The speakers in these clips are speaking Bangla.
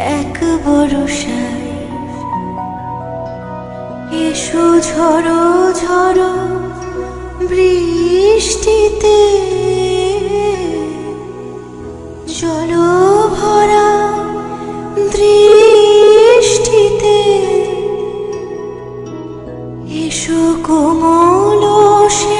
এক বরসায় এসো ঝড়ো বৃষ্টিতে। জল ভরা দৃষ্টিতে। এসো কোমল শ্যামল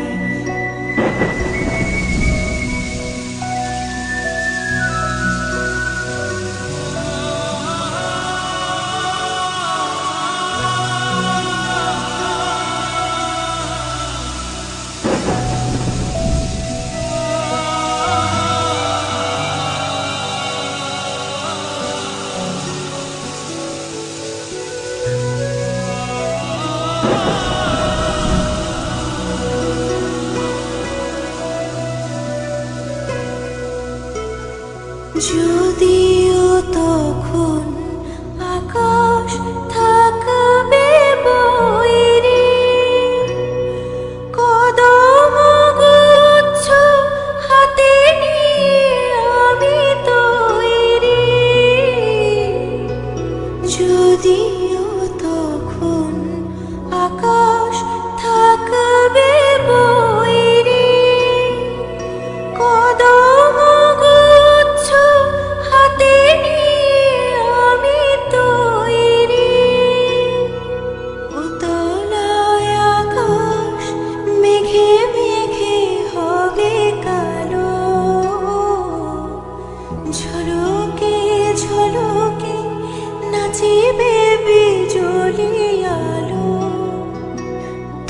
যদিও তখন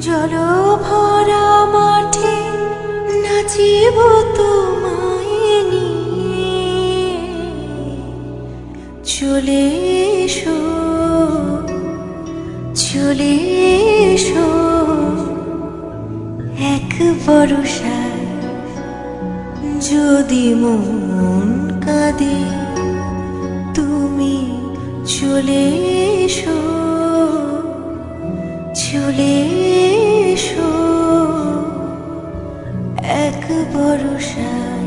জল ভরা মাঠে নাচিব তোমায় নিয়ে। চলে এসো চলে এসো, এক বরসায় যদি মন কাঁদে, তুমি চলে এসো। চলে এসো এক বরসায়